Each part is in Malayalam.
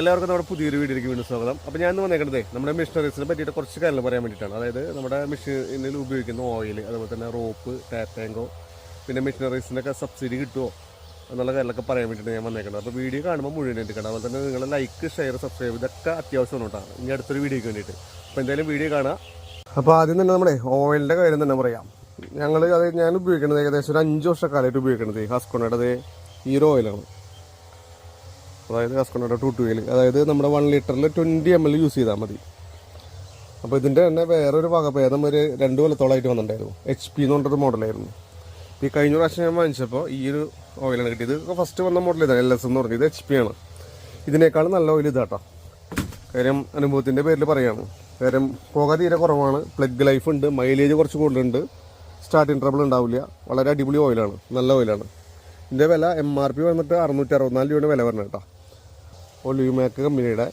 എല്ലാവർക്കും നമ്മുടെ പുതിയൊരു വീഡിയോയിലേക്ക് വീണ്ടും സ്വാഗതം. അപ്പോൾ ഞാൻ വന്നേക്കണത് നമ്മുടെ മിഷനറീസിനെ പറ്റിയിട്ട് കുറച്ച് കാര്യങ്ങൾ പറയാൻ വേണ്ടിയിട്ടാണ്. അതായത് നമ്മുടെ മെഷീനിൽ ഉപയോഗിക്കുന്ന ഓയിൽ അതുപോലെ തന്നെ റോപ്പ് ടാറ്റാങ്കോ പിന്നെ മെഷീനറീസിനൊക്കെ സബ്സിഡി കിട്ടുമോ എന്നുള്ള കാര്യങ്ങളൊക്കെ പറയാൻ വേണ്ടിയിട്ട് ഞാൻ വന്നേക്കുന്നത് അപ്പോൾ വീഡിയോ കാണുമ്പോൾ മുഴുവൻ എടുക്കണം അതുപോലെ തന്നെ നിങ്ങൾ ലൈക്ക് ഷെയർ സബ്സ്ക്രൈബ് ഇതൊക്കെ അത്യാവശ്യം കേട്ടോ. ഇനി അടുത്തൊരു വീഡിയോയ്ക്ക് വേണ്ടിയിട്ട്. അപ്പോൾ എന്തായാലും വീഡിയോ കാണാം. അപ്പോൾ ആദ്യം തന്നെ നമ്മുടെ ഓയിലിന്റെ കാര്യം തന്നെ പറയാം. ഞങ്ങൾ അത് ഞാൻ ഉപയോഗിക്കുന്നത് ഏകദേശം ഒരു അഞ്ച് വർഷക്കാലമായിട്ട് ഉപയോഗിക്കുന്നത് ഹസ്കോണയുടെ ഈ ഒരു ഓയിലാണ് അതായത് കസ്കൊണ്ടോ ടു ടു അതായത് നമ്മുടെ വൺ ലിറ്ററിൽ ട്വന്റി എം എൽ യൂസ് ചെയ്താൽ മതി. അപ്പോൾ ഇതിന്റെ തന്നെ വേറൊരു വകഭേദം ഒരു രണ്ട് കൊല്ലത്തോളമായിട്ട് വന്നിട്ടുണ്ടായിരുന്നു. എച്ച് പി എന്ന് പറഞ്ഞൊരു മോഡലായിരുന്നു ഈ കഴിഞ്ഞ പ്രാവശ്യം ഞാൻ വാങ്ങിച്ചപ്പോൾ ഈ ഒരു ഓയിലാണ് കിട്ടിയത്. ഫസ്റ്റ് വന്ന മോഡൽ ഇതാണ് എൽ എസ് എന്ന് പറഞ്ഞത്. എച്ച് പി ആണ്. ഇതിനേക്കാൾ നല്ല ഓയിൽ ഇതാട്ടോ. കാര്യം അനുഭവത്തിന്റെ പേരിൽ പറയാണ് കാര്യം പുക തീരെ കുറവാണ്. പ്ലഗ് ലൈഫ് ഉണ്ട്. മൈലേജ് കുറച്ച് കൂടുതലുണ്ട്. സ്റ്റാർട്ടിങ് ട്രബിൾ ഉണ്ടാവില്ല. വളരെ അടിപൊളി ഓയിലാണ് നല്ല ഓയിലാണ് ഇതിന്റെ വില എം ആർ പി വന്നിട്ട് അറുന്നൂറ്റി അറുപത്തിനാല് രൂപയുടെ വില വരണം കേട്ടോ ഒലിയുമാക്ക് കമ്പനിയുടെ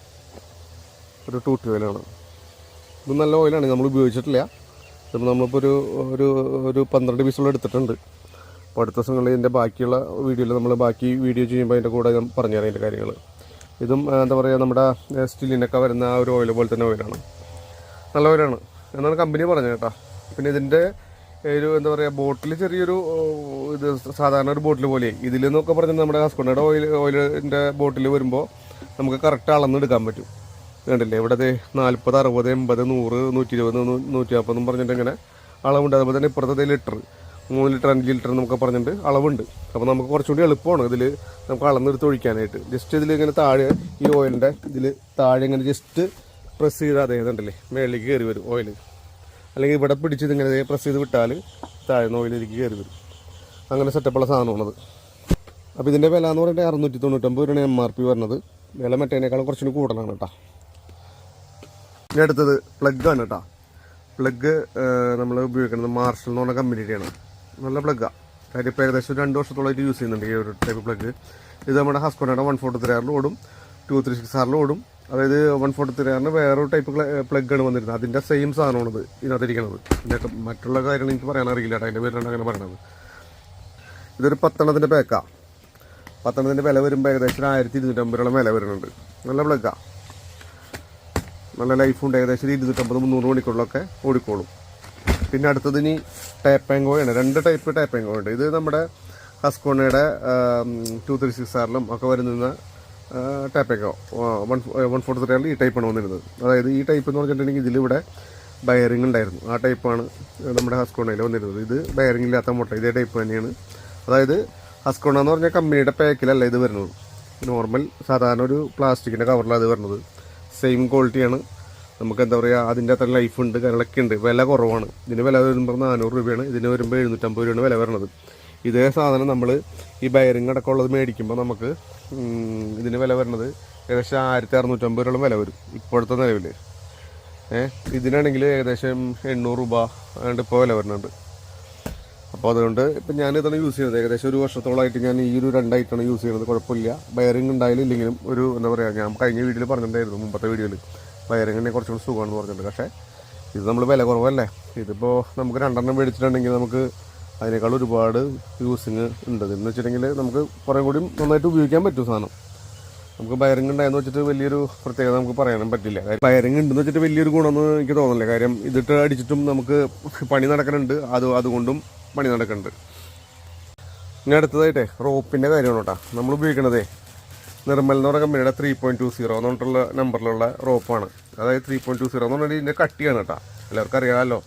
ഒരു ടൂട്ടി ഓയിലാണ്. ഇത് നല്ല ഓയിലാണ് നമ്മൾ ഉപയോഗിച്ചിട്ടില്ല. ഇതിപ്പോൾ നമ്മളിപ്പോൾ ഒരു ഒരു ഒരു പന്ത്രണ്ട് പീസോളം എടുത്തിട്ടുണ്ട്. അപ്പോൾ അടുത്ത ദിവസങ്ങളിൽ ഇതിന്റെ ബാക്കിയുള്ള വീഡിയോയിൽ നമ്മൾ ബാക്കി വീഡിയോ ചെയ്യുമ്പോൾ അതിന്റെ കൂടെ ഞാൻ പറഞ്ഞുതരാം അതിന്റെ കാര്യങ്ങൾ. ഇതും എന്താ പറയുക നമ്മുടെ സ്റ്റിലിനൊക്കെ വരുന്ന ആ ഒരു ഓയിൽ പോലെ തന്നെ ഓയിലാണ്. നല്ല ഓയിലാണ്. എന്നാണ് കമ്പനി പറഞ്ഞത് കേട്ടോ. പിന്നെ ഇതിന്റെ ഒരു എന്താ പറയുക ബോട്ടിൽ ചെറിയൊരു ഇത് സാധാരണ ഒരു ബോട്ടിൽ പോലെ ഇതിൽ നിന്നൊക്കെ പറഞ്ഞാൽ നമ്മുടെ ഹസ്ബൻഡയുടെ ഓയിൽ ഓയിലിന്റെ ബോട്ടിൽ വരുമ്പോൾ നമുക്ക് കറക്റ്റ് അളന്നെടുക്കാൻ പറ്റും. കണ്ടില്ലേ? ഇവിടെ നാൽപ്പത് അറുപത് എൺപത് നൂറ് നൂറ്റി ഇരുപത് നൂറ്റി നാൽപ്പതെന്നും പറഞ്ഞിട്ട് ഇങ്ങനെ അളവുണ്ട്. അതുപോലെ തന്നെ ഇപ്പുറത്തെ ലിറ്റർ മൂന്ന് ലിറ്റർ അഞ്ച് ലിറ്റർ നമുക്ക് പറഞ്ഞിട്ട് അളവുണ്ട്. അപ്പോൾ നമുക്ക് കുറച്ചുകൂടി എളുപ്പമാണ് ഇതിൽ നമുക്ക് അളന്നെടുത്ത് ഒഴിക്കാനായിട്ട്. ജസ്റ്റ് ഇതിൽ ഇങ്ങനെ താഴെ ഈ ഓയിലിന്റെ ഇതിൽ താഴെ ഇങ്ങനെ ജസ്റ്റ് പ്രസ് ചെയ്താൽ അതേ കണ്ടില്ലേ? മേളിലേക്ക് കയറി വരും ഓയിൽ അല്ലെങ്കിൽ ഇവിടെ പിടിച്ചത് ഇങ്ങനെ പ്രസ് ചെയ്ത് വിട്ടാൽ താഴെ നിന്ന് ഓയിലേക്ക് കയറി വരും. അങ്ങനെ സെറ്റപ്പുള്ള സാധനമാണത്. അപ്പോൾ ഇതിന്റെ വില എന്ന് പറയുന്നത് അറുന്നൂറ്റി തൊണ്ണൂറ്റൊമ്പത് രൂപയാണ് എം ആർ പി വരുന്നത് വില മറ്റേനേക്കാളും കുറച്ചുകൂടി കൂടുതലാണ് കേട്ടോ. ഇനി അടുത്തത് പ്ലഗ് ആണ് കേട്ടോ. പ്ലഗ് നമ്മൾ ഉപയോഗിക്കുന്നത് മാർഷൽ എന്ന് പറഞ്ഞ കമ്പനിയുടെയാണ്. നല്ല പ്ലഗ്ഗാണ് കാര്യം ഇപ്പോൾ ഏകദേശം രണ്ട് വർഷത്തോളമായിട്ട് യൂസ് ചെയ്യുന്നുണ്ട് ഈ ഒരു ടൈപ്പ് പ്ലഗ് ഇത് നമ്മുടെ ഹസ്ബൻഡാണ് വൺ ഫോർട്ടി ത്രീ ആറിൽ ഓടും. ടു ത്രീ സിക്സ് ആറിൽ ഓടും. അതായത് വൺ ഫോർട്ടി ത്രീ ആറിന് വേറൊരു ടൈപ്പ് പ്ലഗ് ആണ് വന്നിരുന്നത്. അതിന്റെ സെയിം സാധനമാണ് ഇതിനകത്തിരിക്കുന്നത് ഇതിന്റെ മറ്റുള്ള കാര്യങ്ങൾ എനിക്ക് പറയാൻ അറിയില്ല അതിന്റെ പേരിലാണ് അങ്ങനെ പറയണത് ഇതൊരു പത്തെണ്ണത്തിന്റെ പാക്കാണ് പത്തെണ്ണത്തിന്റെ വില വരുമ്പോൾ ഏകദേശം ആയിരത്തി ഇരുന്നൂറ്റമ്പതോളം വില വരുന്നുണ്ട്. നല്ല പ്ലഗ്ഗാണ് നല്ല ലൈഫുണ്ട് ഏകദേശം ഇരുന്നൂറ്റമ്പത് മുന്നൂറ് മണിക്കൂറിലൊക്കെ ഓടിക്കോളും. പിന്നെ അടുത്തത് ഇനി ടേപ്പാങ്കോയാണ് രണ്ട് ടൈപ്പ് ടേപ്പാങ്കോ ഉണ്ട്. ഇത് നമ്മുടെ ഹസ്കോണയുടെ ടു ത്രീ സിക്സ് ആറിലും ഒക്കെ വരുന്ന ടേപ്പാങ്കോ വൺ വൺ ഫോർട്ടി ത്രീ ആറിൽ ഈ ടൈപ്പാണ് വന്നിരുന്നത്. അതായത് ഈ ടൈപ്പ് എന്ന് പറഞ്ഞിട്ടുണ്ടെങ്കിൽ ഇതിലിവിടെ ബയറിംഗ് ഉണ്ടായിരുന്നു. ആ ടൈപ്പാണ് നമ്മുടെ ഹസ്കോണയിൽ വന്നിരുന്നത്. ഇത് ബയറിംഗ് ഇല്ലാത്ത മുട്ട. ഇതേ ടൈപ്പ് തന്നെയാണ്. അതായത് ഹസ്കോണ എന്ന് പറഞ്ഞ കമ്പനിയുടെ പാക്കിലല്ല ഇത് വരുന്നത്? നോർമൽ സാധാരണ ഒരു പ്ലാസ്റ്റിക്കിന്റെ കവറിലാണ് ഇത് വരുന്നത്. സെയിം ക്വാളിറ്റിയാണ് നമുക്ക് എന്താ പറയുക അതിന്റെ അത്ര ലൈഫ് ഉണ്ട് കാര്യങ്ങളൊക്കെ ഉണ്ട്. വില കുറവാണ്. ഇതിന് വില വരുമ്പോൾ നാനൂറ് രൂപയാണ്. ഇതിന് വരുമ്പോൾ എഴുന്നൂറ്റമ്പത് രൂപയാണ് വില വരുന്നത്. ഇതേ സാധനം നമ്മൾ ഈ ബയറിംഗ് അടക്കം ഉള്ളത് മേടിക്കുമ്പോൾ നമുക്ക് ഇതിന് വില വരുന്നത് ഏകദേശം ആയിരത്തി അറുന്നൂറ്റമ്പത് രൂപ വില വരും ഇപ്പോഴത്തെ നിലവിൽ ഏഹ് ഇതിനാണെങ്കിൽ ഏകദേശം എണ്ണൂറ് രൂപ ആണ്ട് ഇപ്പോൾ വില വരുന്നുണ്ട്. അപ്പോൾ അതുകൊണ്ട് ഇപ്പം ഞാൻ ഇതാണ് യൂസ് ചെയ്യുന്നത്. ഏകദേശം ഒരു വർഷത്തോളമായിട്ട് ഞാൻ ഈ ഒരു രണ്ടായിട്ടാണ് യൂസ് ചെയ്യുന്നത്. കുഴപ്പമില്ല. വയറിംഗ് ഉണ്ടായാലും ഇല്ലെങ്കിലും ഒരു എന്താ പറയുക ഞാൻ കഴിഞ്ഞ വീഡിയോയിൽ പറഞ്ഞിട്ടുണ്ടായിരുന്നു മുമ്പത്തെ വീഡിയോയിൽ വയറിങ്ങിനെ കുറച്ചുകൂടി സുഖമാണെന്ന് പറഞ്ഞിട്ടുണ്ട്. പക്ഷേ ഇത് നമ്മൾ വില കുറവല്ലേ? ഇതിപ്പോൾ നമുക്ക് രണ്ടെണ്ണം മേടിച്ചിട്ടുണ്ടെങ്കിൽ നമുക്ക് അതിനേക്കാൾ ഒരുപാട് യൂസിങ് ഉണ്ട്. എന്ന് വെച്ചിട്ടുണ്ടെങ്കിൽ നമുക്ക് കുറേ കൂടി നന്നായിട്ട് ഉപയോഗിക്കാൻ പറ്റും സാധനം. നമുക്ക് ബയറിംഗ് ഉണ്ടായെന്ന് വെച്ചിട്ട് വലിയൊരു പ്രത്യേകത നമുക്ക് പറയാനും പറ്റില്ല. കാര്യം ബയറിംഗ് ഉണ്ടെന്ന് വെച്ചിട്ട് വലിയൊരു ഗുണമെന്ന് എനിക്ക് തോന്നുന്നില്ല. കാര്യം ഇതിട്ട് അടിച്ചിട്ടും നമുക്ക് പണി നടക്കുന്നുണ്ട്. അത് അതുകൊണ്ടും പണി നടക്കുന്നുണ്ട്. ഇനി അടുത്തതായിട്ടേ റോപ്പിന്റെ കാര്യമാണ് കേട്ടോ നമ്മൾ ഉപയോഗിക്കണതേ നിർമ്മൽ എന്ന് പറഞ്ഞ കമ്പനിയുടെ ത്രീ പോയിന്റ് ടു സീറോ എന്ന് പറഞ്ഞിട്ടുള്ള നമ്പറിലുള്ള റോപ്പാണ്. അതായത് ത്രീ പോയിന്റ് ടു സീറോ എന്ന് പറഞ്ഞാൽ ഇതിന്റെ കട്ടിയാണ് കേട്ടോ എല്ലാവർക്കും അറിയാമല്ലോ.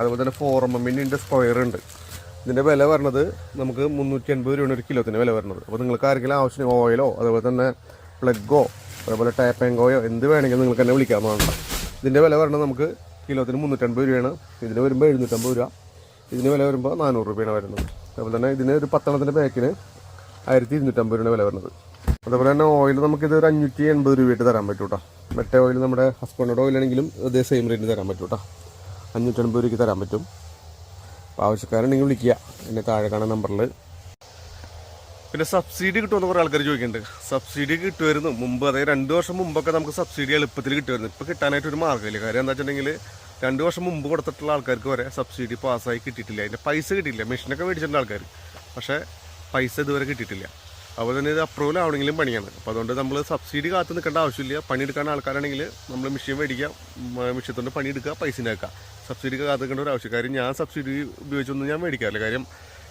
അതുപോലെ തന്നെ ഫോർ എം എമ്മിന്റെ ഇതിന്റെ സ്ക്വയർ ഉണ്ട്. ഇതിന്റെ വില വരണത് നമുക്ക് മുന്നൂറ്റി അൻപത് രൂപയാണ് ഒരു കിലോത്തിന് വില വരണത്. അപ്പോൾ നിങ്ങൾക്ക് ആർക്കെങ്കിലും ആവശ്യം ഓയിലോ അതുപോലെ തന്നെ പ്ലഗോ അതുപോലെ ടാപ്പാങ്കോയോ എന്ത് വേണമെങ്കിലും നിങ്ങൾക്ക് തന്നെ വിളിക്കാവുന്നതാണ്. ഇതിന്റെ വില വരണത് നമുക്ക് കിലോത്തിന് മുന്നൂറ്റൻപത് രൂപയാണ്. ഇതിന് വരുമ്പോൾ എഴുന്നൂറ്റമ്പത് രൂപ. ഇതിന് വില വരുമ്പോൾ നാനൂറ് രൂപയാണ് വരുന്നത്. അതുപോലെ തന്നെ ഇതിന് ഒരു പത്തെണ്ണത്തിന്റെ പാക്കിന് ആയിരത്തി ഇരുന്നൂറ്റമ്പത് രൂപയാണ് വില വരുന്നത്. അതുപോലെ തന്നെ ഓയിൽ നമുക്കിത് ഒരു അഞ്ഞൂറ്റി എൺപത് രൂപയായിട്ട് തരാൻ പറ്റും കേട്ടോ മറ്റേ ഓയിൽ നമ്മുടെ ഹസ്ബൻഡോടെ ഓയിലാണെങ്കിലും ഇതേ സെയിം റേറ്റിന് തരാൻ പറ്റും കേട്ടോ അഞ്ഞൂറ്റൻപത് രൂപയ്ക്ക് തരാൻ പറ്റും. അപ്പോൾ ആവശ്യക്കാരുണ്ടെങ്കിൽ വിളിക്കുക. എന്നെ താഴെ കാണുന്ന നമ്പറിൽ പിന്നെ സബ്സിഡി കിട്ടുമെന്ന് കുറേ ആൾക്കാർ ചോദിക്കുന്നുണ്ട്. സബ്സിഡി കിട്ടുമായിരുന്നു. മുമ്പ് അതായത് രണ്ട് വർഷം മുമ്പൊക്കെ നമുക്ക് സബ്സിഡി എളുപ്പത്തിൽ കിട്ടുമായിരുന്നു. ഇപ്പോൾ കിട്ടാനായിട്ട് ഒരു മാർഗമില്ല. കാര്യം എന്താ വെച്ചിട്ടുണ്ടെങ്കിൽ രണ്ട് വർഷം മുമ്പ് കൊടുത്തിട്ടുള്ള ആൾക്കാർക്ക് വരെ സബ്സിഡി പാസ്സായി കിട്ടിയിട്ടില്ല. അതിന്റെ പൈസ കിട്ടിയില്ല. മെഷീനൊക്കെ മേടിച്ചിട്ടുണ്ട് ആൾക്കാർ പക്ഷേ പൈസ ഇതുവരെ കിട്ടിയിട്ടില്ല. അതുപോലെ തന്നെ ഇത് അപ്രൂവൽ ആവണമെങ്കിലും പണിയാണ്. അപ്പോൾ അതുകൊണ്ട് നമ്മൾ സബ്സിഡി കാത്തു നിൽക്കേണ്ട ആവശ്യമില്ല. പണിയെടുക്കാൻ ആൾക്കാരാണെങ്കിൽ നമ്മൾ മെഷീൻ മേടിക്കുക മെഷീൻ പണിയെടുക്കുക പൈസ ഉണ്ടാക്കുക. സബ്സിഡി കാത്ത് നിൽക്കേണ്ട ഒരു ആവശ്യം കാര്യം ഞാൻ സബ്സിഡി ഉപയോഗിച്ചൊന്നും ഞാൻ മേടിക്കാറില്ല. കാര്യം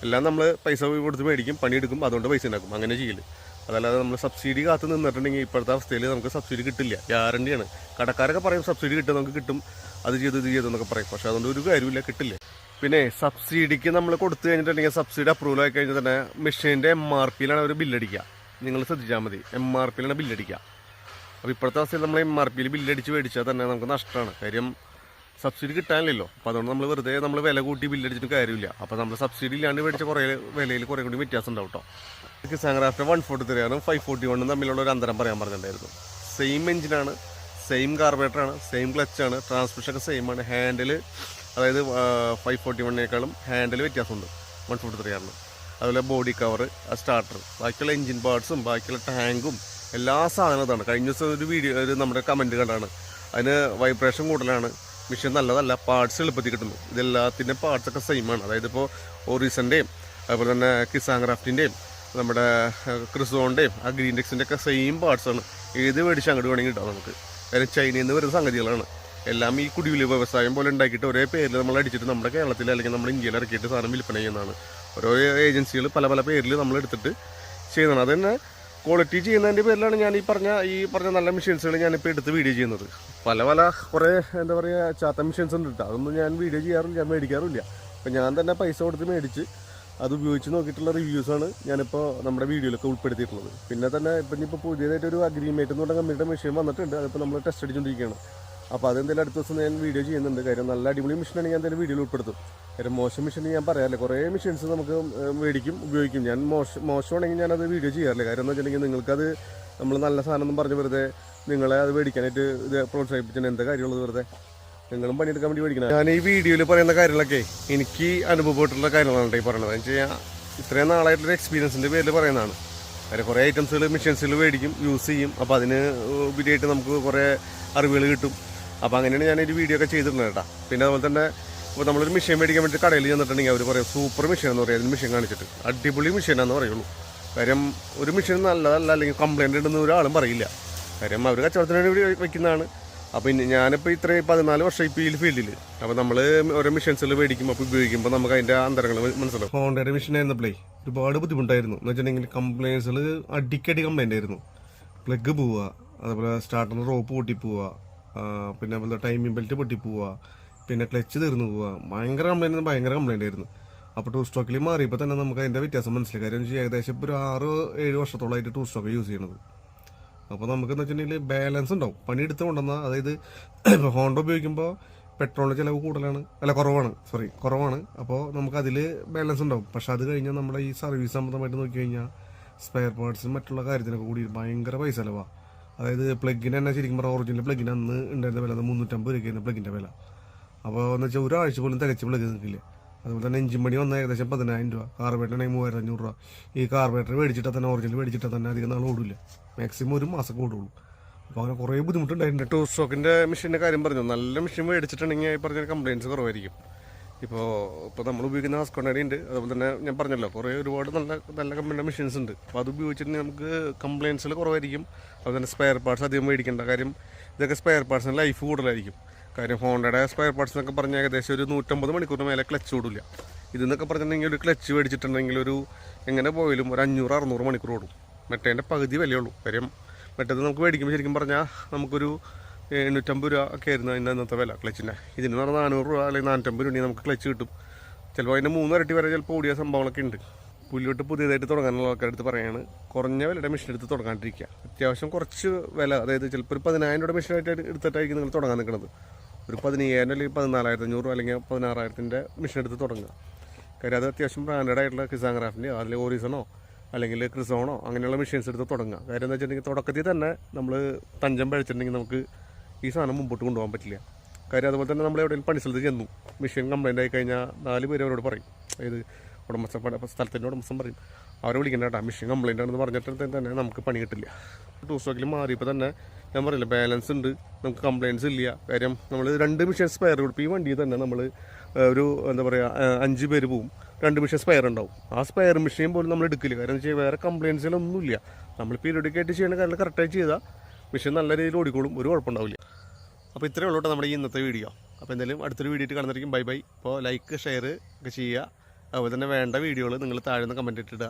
എല്ലാം നമ്മൾ പൈസ കൊടുത്ത് മേടിക്കും പണിയെടുക്കും അതുകൊണ്ട് പൈസ ഉണ്ടാക്കും. അങ്ങനെ ചെയ്യൽ. അതല്ലാതെ നമ്മൾ സബ്സിഡി കാത്തു നിന്നിട്ടുണ്ടെങ്കിൽ ഇപ്പോഴത്തെ അവസ്ഥയിൽ നമുക്ക് സബ്സിഡി കിട്ടില്ല. ഗ്യാരണ്ടിയാണ് കടക്കാരൊക്കെ പറയും സബ്സിഡി കിട്ടും നമുക്ക് കിട്ടും. അത് ചെയ്തു ഇത് ചെയ്തു എന്നൊക്കെ പറയും. പക്ഷെ അതുകൊണ്ട് ഒരു കാര്യമില്ല കിട്ടില്ല. പിന്നെ സബ്സിഡിക്ക് നമ്മൾ കൊടുത്തു കഴിഞ്ഞിട്ടുണ്ടെങ്കിൽ സബ്സിഡി അപ്രൂവൽ ആയി കഴിഞ്ഞാൽ തന്നെ മെഷീന്റെ എം ആർ പിയിലാണ് അവർ ബില്ലടിക്കുക. നിങ്ങൾ ശ്രദ്ധിച്ചാൽ മതി എം ആർ പിയിലാണ് ബില്ലടിക്കുക. അപ്പോൾ ഇപ്പോഴത്തെ അവസ്ഥയിൽ നമ്മൾ എം ആർ പിയിൽ ബില്ലടിച്ച് മേടിച്ചാൽ തന്നെ നമുക്ക് നഷ്ടമാണ്. കാര്യം സബ്സിഡി കിട്ടാനില്ലല്ലോ. അപ്പോൾ അതുകൊണ്ട് നമ്മൾ വെറുതെ നമ്മൾ വില കൂട്ടി ബില്ലടിച്ചിട്ട് കാര്യമില്ല. അപ്പോൾ നമ്മൾ സബ്സിഡി ഇല്ലാണ്ട് മേടിച്ച കുറേ വിലയിൽ കുറേ കൂടി വ്യത്യാസം ഉണ്ടാവും കേട്ടോ. Kisan Kraft one forty three ആണ് ഫൈവ് ഫോർട്ടി വണ്ണും തമ്മിലുള്ള ഒരു അന്തരം പറയാൻ പറഞ്ഞിട്ടുണ്ടായിരുന്നു. സെയിം എഞ്ചിനാണ് സെയിം കാർബറേറ്ററാണ് സെയിം ക്ലച്ചാണ് ട്രാൻസ്മിഷൻ ഒക്കെ സെയിം ആണ്. ഹാൻഡിൽ അതായത് ഫൈവ് ഫോർട്ടി വണ്ണിനേക്കാളും ഹാൻഡിൽ വ്യത്യാസമുണ്ട്. വൺ ഫോർട്ടി ത്രീ ആണ് അതുപോലെ ബോഡി കവർ സ്റ്റാർട്ടർ ബാക്കിയുള്ള എഞ്ചിൻ പാർട്സും ബാക്കിയുള്ള ടാങ്കും എല്ലാ സാധനവും ഇതാണ്. കഴിഞ്ഞ ദിവസം ഒരു വീഡിയോ ഒരു നമ്മുടെ കമന്റ് കണ്ടാണ്. അതിന് വൈബ്രേഷൻ കൂടുതലാണ്. മെഷീൻ നല്ലതല്ല പാർട്സ് എളുപ്പത്തിൽ കിട്ടുന്നു. ഇതെല്ലാത്തിന്റെ പാർട്സൊക്കെ സെയിമാണ് അതായത് ഇപ്പോൾ ഓറീസന്റെയും അതുപോലെ തന്നെ കിസാൻ ക്രാഫ്റ്റിന്റെയും നമ്മുടെ ക്രിസോണിന്റെയും ആ ഗ്രീൻഡെക്സിന്റെ ഒക്കെ സെയിം പാർട്സാണ് ഏത് മേടിച്ച് അങ്ങോട്ട് വേണമെങ്കിൽ കിട്ടാം നമുക്ക്. കാര്യം ചൈനയിൽ നിന്ന് വരുന്ന സംഗതികളാണ്. എല്ലാം ഈ കുടിവിൽ വ്യവസായം പോലെ ഉണ്ടാക്കിയിട്ട് ഒരേ പേരിൽ നമ്മൾ അടിച്ചിട്ട് നമ്മുടെ കേരളത്തിൽ അല്ലെങ്കിൽ നമ്മുടെ ഇന്ത്യയിൽ ഇറക്കിയിട്ട് സാധനം വിൽപ്പന ചെയ്യുന്നതാണ്. ഓരോ ഏജൻസികൾ പല പല പേരിൽ നമ്മൾ എടുത്തിട്ട് ചെയ്യുന്നതാണ്. അത് തന്നെ ക്വാളിറ്റി ചെയ്യുന്നതിന്റെ പേരിലാണ് ഞാൻ ഈ പറഞ്ഞ ഈ പറഞ്ഞ നല്ല മെഷീൻസുകൾ ഞാനിപ്പോൾ എടുത്ത് വീഡിയോ ചെയ്യുന്നത്. പല പല കുറേ എന്താ പറയുക ചാത്ത മെഷീൻസ് ഉണ്ട് അതൊന്നും ഞാൻ വീഡിയോ ചെയ്യാറില്ല ഞാൻ മേടിക്കാറില്ല അപ്പം ഞാൻ തന്നെ പൈസ കൊടുത്ത് മേടിച്ച് അത് ഉപയോഗിച്ച് നോക്കിയിട്ടുള്ള റിവ്യൂസാണ് ഞാനിപ്പോൾ നമ്മുടെ വീഡിയോയിലൊക്കെ ഉൾപ്പെടുത്തിയിട്ടുള്ളത്. പിന്നെ തന്നെ ഇപ്പം ഇനിയിപ്പോൾ പുതിയതായിട്ട് ഒരു അഗ്രിമേറ്റ് എന്ന് പറഞ്ഞ കമ്പനിയുടെ മെഷീൻ വന്നിട്ടുണ്ട്. അതിപ്പോൾ നമ്മൾ ടെസ്റ്റ് അടിച്ചുകൊണ്ടിരിക്കുകയാണ് അപ്പോൾ അതെന്തായാലും അടുത്ത ദിവസം ഞാൻ വീഡിയോ ചെയ്യുന്നുണ്ട്. കാര്യം നല്ല അടിപൊളി മെഷീനാണ് ഞാൻ എന്തായാലും വീഡിയോയിൽ ഉൾപ്പെടുത്തും. കാര്യം മോശം മെഷീൻ ഞാൻ പറയാറില്ല. കുറേ മെഷീൻസ് നമുക്ക് മേടിക്കും ഉപയോഗിക്കും. ഞാൻ മോശം മോശമാണെങ്കിൽ ഞാനത് വീഡിയോ ചെയ്യാറില്ല. കാര്യം എന്ന് വെച്ചിട്ടുണ്ടെങ്കിൽ നിങ്ങൾക്കത് നമ്മൾ നല്ല സാധനം എന്ന് പറഞ്ഞ് വെറുതെ നിങ്ങളെ അത് മേടിക്കാനായിട്ട് ഇത് പ്രോത്സാഹിപ്പിച്ചിട്ടുണ്ട് എന്താ കാര്യമുള്ളത് വെറുതെ? നിങ്ങളും പണിയെടുക്കാൻ വേണ്ടി മേടിക്കണം. ഞാൻ ഈ വീഡിയോയിൽ പറയുന്ന കാര്യങ്ങളൊക്കെ എനിക്ക് അനുഭവപ്പെട്ടുള്ള കാര്യങ്ങളാണ് ഈ പറയുന്നത്. എന്ന് വെച്ച് കഴിഞ്ഞാൽ ഇത്രയും നാളായിട്ടുള്ള എക്സ്പീരിയൻസിന്റെ പേരിൽ പറയുന്നതാണ്. വേറെ കുറേ ഐറ്റംസുകൾ മെഷീൻസിൽ മേടിക്കും യൂസ് ചെയ്യും. അപ്പോൾ അതിന് ഉപരിയായിട്ട് നമുക്ക് കുറേ അറിവുകൾ കിട്ടും. അപ്പോൾ അങ്ങനെയാണ് ഞാൻ ഒരു വീഡിയോ ഒക്കെ ചെയ്തിട്ടുണ്ട് കേട്ടോ. പിന്നെ അതുപോലെ തന്നെ ഇപ്പോൾ നമ്മളൊരു മെഷീൻ മേടിക്കാൻ വേണ്ടി കടയിൽ ചെന്നിട്ടുണ്ടെങ്കിൽ അവർ പറയും സൂപ്പർ മെഷീൻ എന്ന് പറയും. മെഷീൻ കാണിച്ചിട്ട്. അടിപൊളി മെഷീനാണെന്ന് പറയുള്ളൂ. കാര്യം ഒരു മെഷീൻ നല്ലതല്ല അല്ലെങ്കിൽ കംപ്ലൈന്റ് ഇടുന്ന ഒരാളും പറയില്ല. കാര്യം അവർ കച്ചവടത്തിന് വേണ്ടി വെക്കുന്നതാണ്. അപ്പോൾ ഞാനിപ്പോൾ ഇത്രയും പതിനാല് വർഷം ഇപ്പോൾ ഈ ഫീൽഡിൽ അപ്പോൾ നമ്മൾ ഓരോ മിഷൻസിൽ മേടിക്കുമ്പോൾ അപ്പോൾ ഉപയോഗിക്കുമ്പോൾ നമുക്ക് അതിന്റെ അന്തരങ്ങൾ മനസ്സിലാവും. ഹോണ്ടയുടെ മിഷൻ ആയിരുന്നപ്പോഴേ ഒരുപാട് ബുദ്ധിമുട്ടായിരുന്നു. എന്ന് വെച്ചിട്ടുണ്ടെങ്കിൽ കംപ്ലൈൻസുകൾ അടിക്കടി കംപ്ലൈന്റ് ആയിരുന്നു. പ്ലഗ് പോവുക അതുപോലെ സ്റ്റാർട്ടറിന് റോപ്പ് പൊട്ടിപ്പോവുക പിന്നെ അതുപോലെ ടൈമിംഗ് ബെൽറ്റ് പൊട്ടിപ്പോവുക പിന്നെ ക്ലച്ച് തീർന്നു പോവുക. ഭയങ്കര കംപ്ലൈന്റ് ഭയങ്കര കംപ്ലൈന്റ് ആയിരുന്നു. അപ്പോൾ ടൂ സ്റ്റോക്കിൽ മാറിയപ്പോൾ തന്നെ നമുക്ക് അതിന്റെ വ്യത്യാസം മനസ്സിലായി. കാര്യം ഏകദേശം ഇപ്പോൾ ഒരു ആറ് ഏഴ് വർഷത്തോളമായിട്ട് ടൂ സ്റ്റോക്ക് യൂസ് ചെയ്യണത്. അപ്പോൾ നമുക്കെന്ന് വെച്ചിട്ടുണ്ടെങ്കിൽ ബാലൻസ് ഉണ്ടാവും. പണിയെടുത്ത് കൊണ്ടുവന്ന അതായത് ഇപ്പോൾ ഹോണ്ട ഉപയോഗിക്കുമ്പോൾ പെട്രോളിന് ചിലവ് കൂടുതലാണ്. അല്ല കുറവാണ്. സോറി കുറവാണ്. അപ്പോൾ നമുക്ക് അതിൽ ബാലൻസ് ഉണ്ടാവും. പക്ഷെ അത് കഴിഞ്ഞാൽ നമ്മുടെ ഈ സർവീസ് സംബന്ധമായിട്ട് നോക്കി കഴിഞ്ഞാൽ സ്പെയർ പാർട്സും മറ്റുള്ള കാര്യത്തിനൊക്കെ കൂടി ഭയങ്കര പൈസ ചിലവാണ് അതായത് പ്ലഗിന് തന്നെ ശരിക്കും പറഞ്ഞാൽ ഒറിജിനൽ പ്ലഗിന് അന്ന് ഉണ്ടായിരുന്ന വില മുന്നൂറ്റമ്പത് രൂപയ്ക്കായിരുന്നു പ്ലഗിന്റെ വില. അപ്പോൾ എന്ന് വെച്ചാൽ ഒരാഴ്ച പോലും തികച്ച് പ്ലഗ് നിൽക്കില്ല അതുപോലെ തന്നെ എഞ്ചിൻ പണി വന്ന ഏകദേശം പതിനായിരം രൂപ. കാർബേറ്ററാണെങ്കിൽ മൂവായിരത്തി അഞ്ഞൂറ് രൂപ. ഈ കാർബേറ്റർ മേടിച്ചിട്ടാൽ തന്നെ ഒറിജിനൽ മേടിച്ചിട്ടാൽ തന്നെ അധികം നാൾ ഓടില്ല മാക്സിമം ഒരു മാസം ഓടുള്ളൂ. അപ്പോൾ അങ്ങനെ കുറേ ബുദ്ധിമുട്ടുണ്ടായിട്ടുണ്ട്. ടൂ സ്റ്റോക്കിന്റെ മെഷീന്റെ കാര്യം പറഞ്ഞു. നല്ല മെഷീൻ മേടിച്ചിട്ടുണ്ടെങ്കിൽ ഈ പറഞ്ഞ കംപ്ലയിൻസ് കുറവായിരിക്കും. ഇപ്പോൾ ഇപ്പോൾ നമ്മൾ ഉപയോഗിക്കുന്ന ഹസ്കോണടി ഉണ്ട്. അതുപോലെ തന്നെ ഞാൻ പറഞ്ഞല്ലോ കുറേ ഒരുപാട് നല്ല നല്ല കമ്പനിയുടെ മെഷീൻസ് ഉണ്ട്. അപ്പോൾ അത് ഉപയോഗിച്ചിട്ടുണ്ടെങ്കിൽ നമുക്ക് കംപ്ലയിൻസിൽ കുറവായിരിക്കും. അതുപോലെ തന്നെ സ്പെയർ പാർട്സ് അധികം മേടിക്കേണ്ട കാര്യം ഇതൊക്കെ സ്പെയർ പാർട്സിന് ലൈഫ് കൂടുതലായിരിക്കും. കാര്യം ഹോണ്ടയുടെ സ്പെയർ പാർട്സ് എന്നൊക്കെ പറഞ്ഞാൽ ഏകദേശം ഒരു നൂറ്റമ്പത് മണിക്കൂറിന് മേലെ ക്ലച്ച് ഓടില്ല ഇതെന്നൊക്കെ പറഞ്ഞിട്ടുണ്ടെങ്കിൽ ഒരു ക്ലച്ച് മേടിച്ചിട്ടുണ്ടെങ്കിൽ ഒരു എങ്ങനെ പോയാലും ഒരു അഞ്ഞൂറ് അറുന്നൂറ് മണിക്കൂർ ഓടും. മറ്റേന്റെ പകുതി വിലയുള്ളൂ കാര്യം മറ്റേത് നമുക്ക് മേടിക്കുമ്പോൾ ശരിക്കും പറഞ്ഞാൽ നമുക്കൊരു എണ്ണൂറ്റമ്പത് രൂപ ഒക്കെ ആയിരുന്നു അതിന്റെ അന്നത്തെ വില ക്ലച്ചിന്റെ ഇതിന് പറഞ്ഞാൽ നാനൂറ് രൂപ അല്ലെങ്കിൽ നാനൂറ്റമ്പത് രൂപ നമുക്ക് ക്ലച്ച് കിട്ടും. ചിലപ്പോൾ അതിന്റെ മൂന്ന് ഇരട്ടി വരെ ചിലപ്പോൾ ഓടിയ സംഭവങ്ങളൊക്കെ ഉണ്ട്. പുല്ലോട്ട് പുതിയതായിട്ട് തുടങ്ങാനുള്ള ആൾക്കാരുടെ അടുത്ത് പറയാണ് കുറഞ്ഞ വിലയുടെ മെഷീൻ എടുത്ത് തുടങ്ങാണ്ടിരിക്കുക. അത്യാവശ്യം കുറച്ച് വില അതായത് ചിലപ്പോൾ ഒരു പതിനായിരം രൂപയുടെ മെഷീനായിട്ട് എടുത്തിട്ടായിരിക്കും നിങ്ങൾ തുടങ്ങാൻ നിൽക്കുന്നത് ഒരു പതിനയ്യായിരം അല്ലെങ്കിൽ പതിനാലായിരത്തി അഞ്ഞൂറ് അല്ലെങ്കിൽ പതിനാറായിരത്തിന്റെ മെഷീൻ എടുത്ത് തുടങ്ങുക. കാര്യം അത് അത്യാവശ്യം ബ്രാൻഡഡ് ആയിട്ടുള്ള കിസാൻ ക്രാഫ്റ്റിന്റെ അതിൽ ഓറീസണോ അല്ലെങ്കിൽ ക്രിസോണോ അങ്ങനെയുള്ള മെഷീൻസ് എടുത്ത് തുടങ്ങുക. കാര്യം എന്താ വെച്ചിട്ടുണ്ടെങ്കിൽ തുടക്കത്തിൽ തന്നെ നമ്മൾ തഞ്ചം പഴിച്ചിട്ടുണ്ടെങ്കിൽ നമുക്ക് ഈ സാധനം മുമ്പോട്ട് കൊണ്ടുപോകാൻ പറ്റില്ല. കാര്യം അതുപോലെ തന്നെ നമ്മൾ എവിടെയെങ്കിലും പണി സ്ഥലത്ത് ചെന്നു. മെഷീൻ കംപ്ലൈന്റ് ആയി കഴിഞ്ഞാൽ നാല് പേര് അവരോട് പറയും. അതായത് ഉടമസ്ഥ സ്ഥലത്തിന്റെ ഉടമസ്ഥൻ പറയും. അവരെ വിളിക്കണ്ട കേട്ടോ. മെഷീൻ കംപ്ലൈന്റ് ആണെന്ന് പറഞ്ഞിട്ട് തന്നെ നമുക്ക് പണി കിട്ടില്ല. ടൂ സ്റ്റോക്കിൽ മാറിയപ്പോൾ തന്നെ ഞാൻ പറയില്ല ബാലൻസ് ഉണ്ട്. നമുക്ക് കംപ്ലയിൻസ് ഇല്ല. കാര്യം നമ്മൾ രണ്ട് മിഷൻ സ്പെയർ കൊടുക്കും ഈ വണ്ടിയിൽ തന്നെ നമ്മൾ ഒരു എന്താ പറയുക അഞ്ച് പേര് പോവും. രണ്ട് മിഷൻ സ്പെയർ ഉണ്ടാവും. ആ സ്പെയർ മെഷീൻ പോലും നമ്മൾ എടുക്കില്ല. കാരണം വെച്ചാൽ വേറെ കംപ്ലയിൻസിലൊന്നുമില്ല നമ്മൾ പീരിയഡിക്കായിട്ട് ചെയ്യണ കാര്യം കറക്റ്റായി ചെയ്താൽ മെഷീൻ നല്ല രീതിയിൽ ഓടിക്കോളും. ഒരു കുഴപ്പമുണ്ടാവില്ല. അപ്പോൾ ഇത്രയേ ഉള്ളൂ നമ്മുടെ ഈ ഇന്നത്തെ വീഡിയോ അപ്പോൾ എന്തായാലും അടുത്തൊരു വീഡിയോ കാണുന്നതായിരിക്കും. ബൈ ബൈ അപ്പോൾ ലൈക്ക് ഷെയർ ഒക്കെ ചെയ്യുക. അതുപോലെ തന്നെ വേണ്ട വീഡിയോകൾ നിങ്ങൾ താഴെ നിന്ന് കമന്റ് ഇട്ടിടുക.